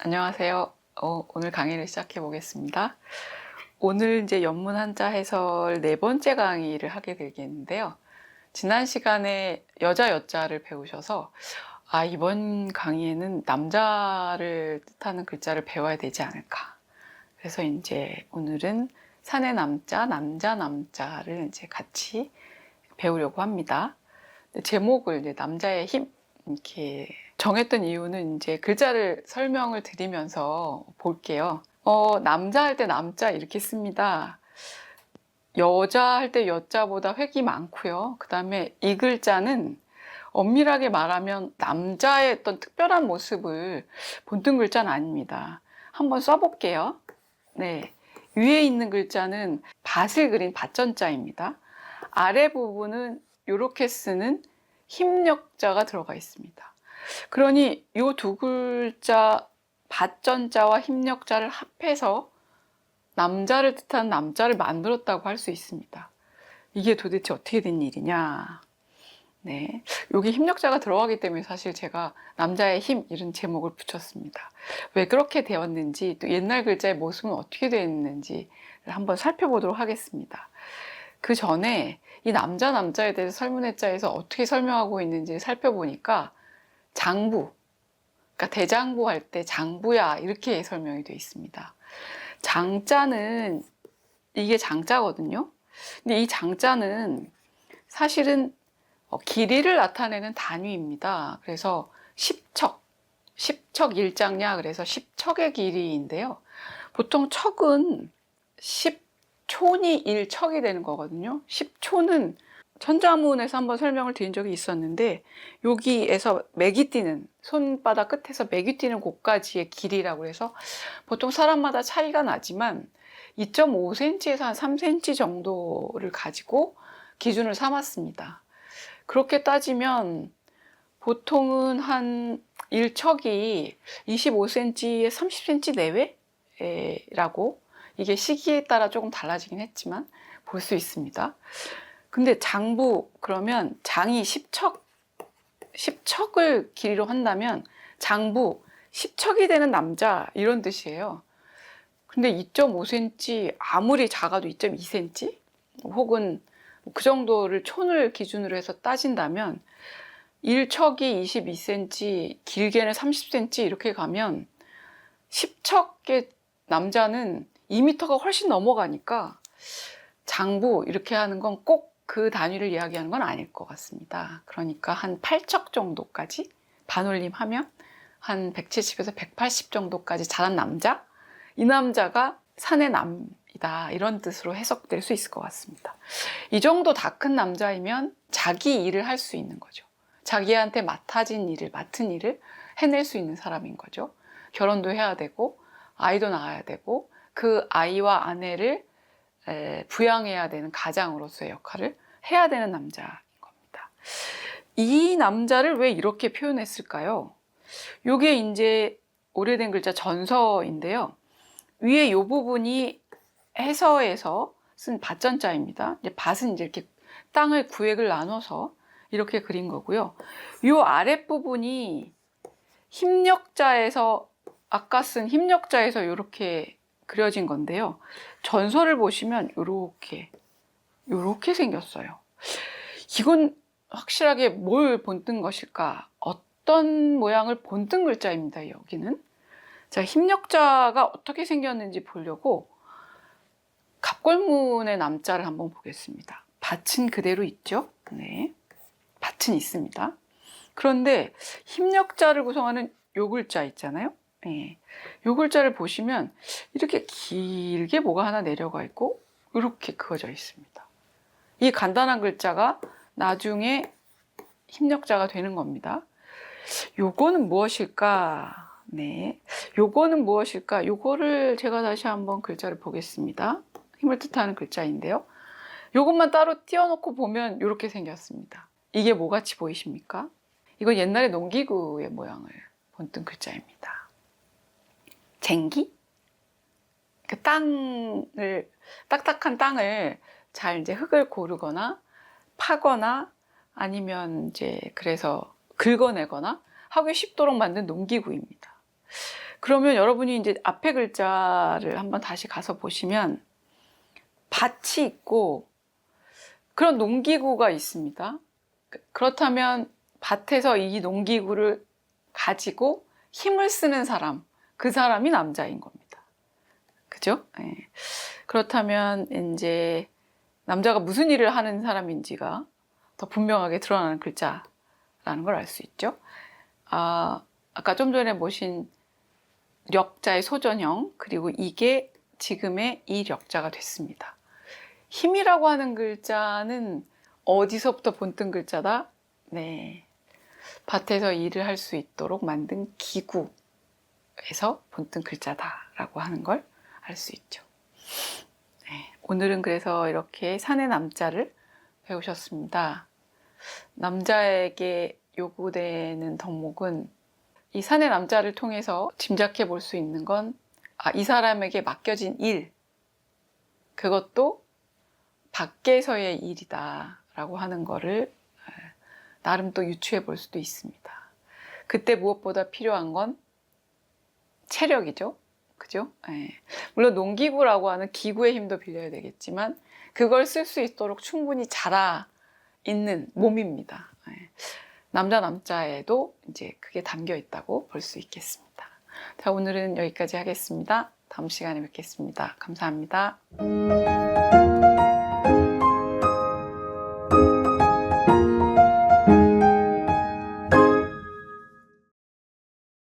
안녕하세요. 어, 오늘 강의를 시작해 보겠습니다. 오늘 이제 연문 한자 해설 네 번째 강의를 하게 되겠는데요. 지난 시간에 여자 여자를 배우셔서 아, 이번 강의에는 남자를 뜻하는 글자를 배워야 되지 않을까. 그래서 이제 오늘은 산의 남자, 남자 남자를 이제 같이 배우려고 합니다. 제목을 이제 남자의 힘 이렇게 정했던 이유는 이제 글자를 설명을 드리면서 볼게요. 어, 남자 할 때 남자 이렇게 씁니다. 여자 할 때 여자보다 획이 많고요. 그 다음에 이 글자는 엄밀하게 말하면 남자의 어떤 특별한 모습을 본뜬 글자는 아닙니다. 한번 써볼게요. 네. 위에 있는 글자는 밭을 그린 밭전자입니다. 아래 부분은 이렇게 쓰는 힘력자가 들어가 있습니다. 그러니 이두 글자 밭전자와 힘력자를 합해서 남자를 뜻하는 남자를 만들었다고 할 수 있습니다. 이게 도대체 어떻게 된 일이냐? 네. 여기 힘력자가 들어가기 때문에 사실 제가 남자의 힘 이런 제목을 붙였습니다. 왜 그렇게 되었는지 또 옛날 글자의 모습은 어떻게 되었는지를 한번 살펴보도록 하겠습니다. 그 전에 이 남자 남자에 대해서 설문해자에서 어떻게 설명하고 있는지 살펴보니까 장부, 그러니까 대장부 할 때 장부야 이렇게 설명이 되어 있습니다. 장자는 이게 장자거든요. 근데 이 장자는 사실은 어, 길이를 나타내는 단위입니다. 그래서 10척, 10척 일장냐 그래서 10척의 길이인데요. 보통 척은 10촌이 1척이 되는 거거든요. 10촌은 천자문에서 한번 설명을 드린 적이 있었는데 여기에서 맥이 뛰는 손바닥 끝에서 맥이 뛰는 곳까지의 길이라고 해서 보통 사람마다 차이가 나지만 2.5cm에서 한 3cm 정도를 가지고 기준을 삼았습니다. 그렇게 따지면 보통은 한 1척이 25cm에 30cm 내외라고 이게 시기에 따라 조금 달라지긴 했지만 볼 수 있습니다. 근데 장부 그러면 장이 10척 10척을 길이로 한다면 장부 10척이 되는 남자 이런 뜻이에요. 근데 2.5cm 아무리 작아도 2.2cm 혹은 그 정도를 촌을 기준으로 해서 따진다면 1척이 22cm, 길게는 30cm 이렇게 가면 10척의 남자는 2m가 훨씬 넘어가니까 장부 이렇게 하는 건 꼭 그 단위를 이야기하는 건 아닐 것 같습니다. 그러니까 한 8척 정도까지 반올림 하면 한 170에서 180 정도까지 자란 남자? 이 남자가 산의 남이다. 이런 뜻으로 해석될 수 있을 것 같습니다. 이 정도 다 큰 남자이면 자기 일을 할 수 있는 거죠. 자기한테 맡아진 일을, 맡은 일을 해낼 수 있는 사람인 거죠. 결혼도 해야 되고, 아이도 낳아야 되고, 그 아이와 아내를 에, 부양해야 되는 가장으로서의 역할을 해야 되는 남자인 겁니다. 이 남자를 왜 이렇게 표현했을까요? 요게 이제 오래된 글자 전서인데요. 위에 요 부분이 해서에서 쓴 밭전자입니다. 이제 밭은 이제 이렇게 땅을 구획을 나눠서 이렇게 그린 거고요. 요 아랫부분이 힘력자에서 아까 쓴 힘력자에서 이렇게 그려진 건데요. 전설을 보시면 이렇게 이렇게 생겼어요. 이건 확실하게 뭘 본뜬 것일까? 어떤 모양을 본뜬 글자입니다. 여기는 자 힘력자가 어떻게 생겼는지 보려고 갑골문의 남자를 한번 보겠습니다. 밭은 그대로 있죠? 네, 밭은 있습니다. 그런데 힘력자를 구성하는 요 글자 있잖아요. 예. 요 글자를 보시면 이렇게 길게 뭐가 하나 내려가 있고 이렇게 그어져 있습니다. 이 간단한 글자가 나중에 힘력자가 되는 겁니다. 요거는 무엇일까? 네. 요거는 무엇일까? 요거를 제가 다시 한번 글자를 보겠습니다. 힘을 뜻하는 글자인데요. 요것만 따로 띄워놓고 보면 이렇게 생겼습니다. 이게 뭐같이 보이십니까? 이건 옛날에 농기구의 모양을 본뜬 글자입니다. 쟁기? 그 땅을 딱딱한 땅을 잘 이제 흙을 고르거나 파거나 아니면 이제 그래서 긁어내거나 하기 쉽도록 만든 농기구입니다. 그러면 여러분이 이제 앞에 글자를 한번 다시 가서 보시면 밭이 있고 그런 농기구가 있습니다. 그- 그렇다면 밭에서 이 농기구를 가지고 힘을 쓰는 사람, 그 사람이 남자인 겁니다. 그죠? 예. 그렇다면 이제 남자가 무슨 일을 하는 사람인지가 더 분명하게 드러나는 글자라는 걸 알 수 있죠. 아, 아까 좀 전에 보신 력자의 소전형 그리고 이게 지금의 이 력자가 됐습니다. 힘이라고 하는 글자는 어디서부터 본뜬 글자다? 네. 밭에서 일을 할 수 있도록 만든 기구 에서 본뜬 글자다라고 하는 걸 알 수 있죠. 네. 오늘은 그래서 이렇게 산의 남자를 배우셨습니다. 남자에게 요구되는 덕목은 이 산의 남자를 통해서 짐작해 볼 수 있는 건, 아, 이 사람에게 맡겨진 일, 그것도 밖에서의 일이다라고 하는 거를 에, 나름 또 유추해 볼 수도 있습니다. 그때 무엇보다 필요한 건 체력이죠. 그죠? 예. 물론 농기구라고 하는 기구의 힘도 빌려야 되겠지만 그걸 쓸 수 있도록 충분히 자라 있는 몸입니다. 예. 남자 남자에도 이제 그게 담겨 있다고 볼 수 있겠습니다. 자, 오늘은 여기까지 하겠습니다. 다음 시간에 뵙겠습니다. 감사합니다.